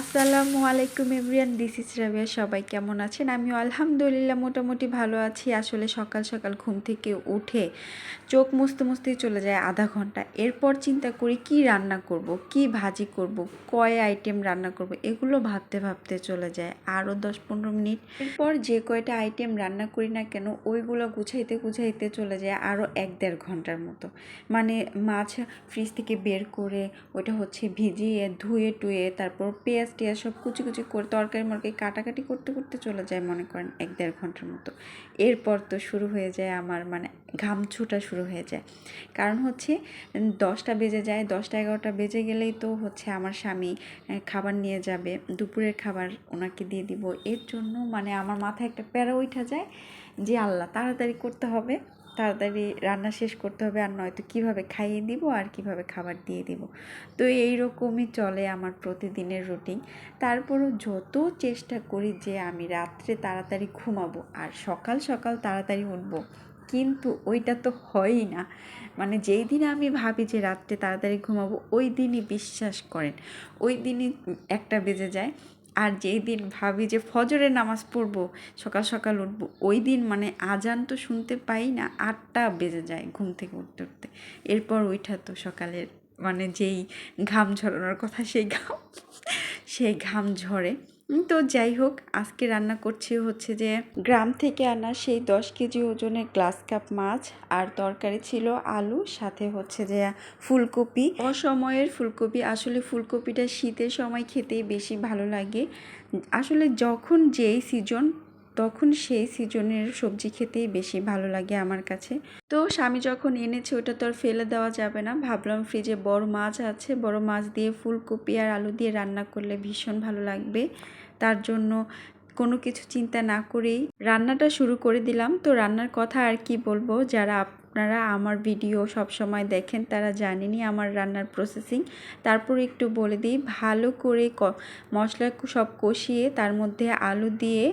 আসসালামু আলাইকুম everyone this is Rabiya, সবাই কেমন আছেন? আমিও আলহামদুলিল্লাহ মোটামুটি ভালো আছি। আসলে সকাল সকাল ঘুম থেকে উঠে চোখ মুছতে মুছতেই চলে যায় আধা ঘণ্টা। এরপর চিন্তা করি, কি রান্না করব? কি ভাজি করব? কয় আইটেম রান্না করব? এগুলো ভাবতে ভাবতে চলে যায়। আরও দশ পনেরো মিনিট। এরপর যে কয়টা আইটেম রান্না করি না কেন, ওইগুলো গুছাইতে গুছাইতে চলে যায় আরও এক দেড় ঘণ্টার মতো। মানে মাছ ফ্রিজ থেকে বের করে ওটা হচ্ছে ভিজিয়ে ধুয়ে টুয়ে তারপর পেঁয়াজ টেয়াজ সব কুচি কুচি করে তরকারি মরকারি কাটাকাটি করতে করতে চলে যায়, মনে করেন এক দেড় ঘণ্টার মতো। এরপর তো শুরু হয়ে যায় আমার মানে ঘাম ছুটা শুরু হয়ে যায়। কারণ হচ্ছে, দশটা বেজে যায়, দশটা এগারোটা বেজে গেলেই তো হচ্ছে আমার স্বামী খাবার নিয়ে যাবে, দুপুরের খাবার ওনাকে দিয়ে দিব। এর জন্য মানে আমার মাথায় একটা প্যারা উঠা যায় যে, আল্লাহ তাড়াতাড়ি করতে হবে। তাড়াতাড়ি রান্না শেষ করতে হবে আর নয়তো কীভাবে খাইয়ে দিব আর কীভাবে খাবার দিয়ে দিব। তো এই রকমই চলে আমার প্রতিদিনের রুটিন। তারপরও যত চেষ্টা করি যে আমি রাত্রে তাড়াতাড়ি ঘুমাবো আর সকাল সকাল তাড়াতাড়ি উঠবো, কিন্তু ওইটা তো হয়ই না। মানে যেই দিন আমি ভাবি যে রাত্রে তাড়াতাড়ি ঘুমাবো, ওই দিনই বিশ্বাস করেন, ওই দিনই একটা বেজে যায়। আর যেই দিন ভাবি যে ফজরের নামাজ পড়ব, সকাল সকাল উঠবো, ওই দিন মানে আজান তো শুনতে পাই না, আটটা বেজে যায় ঘুম থেকে উঠতে উঠতে। এরপর ওইটা তো সকালের মানে যেই ঘাম ঝরানোর কথা, সেই ঘাম সেই ঘাম ঝরে। তো যাই হোক, আজকে রান্না করছি হচ্ছে যে গ্রাম থেকে আনা সেই দশ কেজি ওজনের গ্লাস কাপ মাছ আর তরকারি ছিল আলু, সাথে হচ্ছে যে ফুলকপি। অসময়ের ফুলকপি, আসলে ফুলকপিটা শীতের সময় খেতেই বেশি ভালো লাগে। আসলে যখন যেই সিজন তখন সেই সিজনের সবজি খেতেই বেশি ভালো লাগে আমার কাছে। তো স্বামী যখন এনেছে, ওটা তো আর ফেলে দেওয়া যাবে না। ভাবলাম ফ্রিজে বড় মাছ আছে। বড় মাছ দিয়ে ফুলকপি আর আলু দিয়ে রান্না করলে ভীষণ ভালো লাগবে। তার জন্য কোনো কিছু চিন্তা না করেই রান্নাটা শুরু করে দিলাম। তো রান্নার কথা আর কি বলব? যারা আপনারা আমার ভিডিও সব সময় দেখেন, তারা জানেনই আমার রান্নার প্রসেসিং তারপর একটু বলে দিই, ভালো করে মশলা সব কষিয়ে তার মধ্যে আলু দিয়ে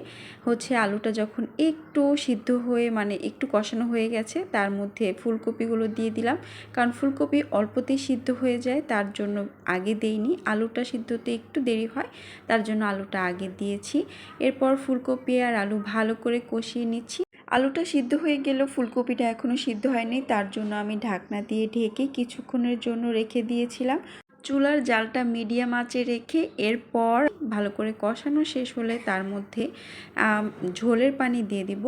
হচ্ছে আলুটা যখন একটু সিদ্ধ হয়ে মানে একটু কষানো হয়ে গেছে, তার মধ্যে ফুলকপিগুলো দিয়ে দিলাম। কারণ ফুলকপি অল্পতেই সিদ্ধ হয়ে যায়, তার জন্য আগে দেইনি। আলুটা সিদ্ধতে একটু দেরি হয়, তার জন্য আলুটা আগে দিয়েছি। এরপর ফুলকপি আর আলু ভালো করে কষিয়ে নিচ্ছি। আলুটা সিদ্ধ হয়ে গেল ফুলকপিটা এখনও সিদ্ধ হয়নি, তার জন্য আমি ঢাকনা দিয়ে ঢেকে কিছুক্ষণের জন্য রেখে দিয়েছিলাম। চুলার জালটা মিডিয়াম আঁচে রেখে এরপর ভালো করে কষানো শেষ হলে তার মধ্যে ঝোলের পানি দিয়ে দিব।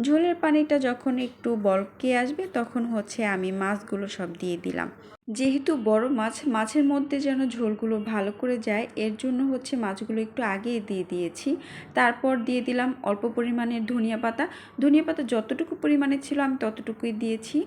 ঝোলের পানিটা যখন একটু বলকে আসবে তখন হচ্ছে আমি মাছগুলো সব দিয়ে দিলাম। যেহেতু বড় মাছ, মাছের মধ্যে যেন ঝোলগুলো ভালো করে যায়, এর জন্য হচ্ছে মাছগুলো একটু আগে দিয়ে দিয়েছি। তারপর দিয়ে দিলাম অল্প পরিমাণের ধনিয়া পাতা। ধনিয়া পাতা যতটুকু পরিমাণে ছিল আমি ততটুকুই দিয়েছি।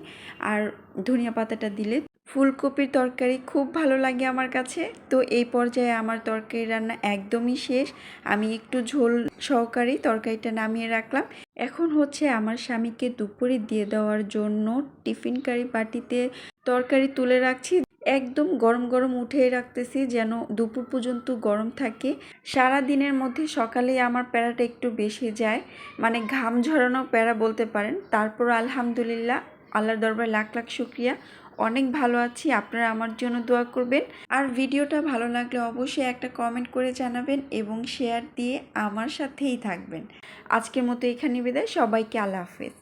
আর ধনিয়া পাতাটা দিলে ফুলকপির তরকারি খুব ভালো লাগে আমার কাছে। তো এই পর্যায়ে আমার তরকারি রান্না একদমই শেষ। আমি একটু ঝোল সহকারেই তরকারিটা নামিয়ে রাখলাম। এখন হচ্ছে আমার স্বামীকে দুপুরে দিয়ে দেওয়ার জন্য টিফিন কারি পাটিতে তরকারি তুলে রাখছি। একদম গরম গরম উঠেই রাখতেছি যেন দুপুর পর্যন্ত গরম থাকে। সারা দিনের মধ্যে সকালে আমার প্যারাটা একটু বেশি যায়। মানে ঘাম ঝরানো প্যারা বলতে পারেন। তারপর আলহামদুলিল্লাহ আল্লাহর দরবার লাখ লাখ শুক্রিয়া। অনেক ভালো আছি, আপনারা আমার জন্য দোয়া করবেন। আর ভিডিওটা ভালো লাগলে অবশ্যই একটা কমেন্ট করে জানাবেন এবং শেয়ার দিয়ে আমার সাথেই থাকবেন। আজকের মতো এখানে বিদায়, সবাইকে আল্লাহ হাফেজ।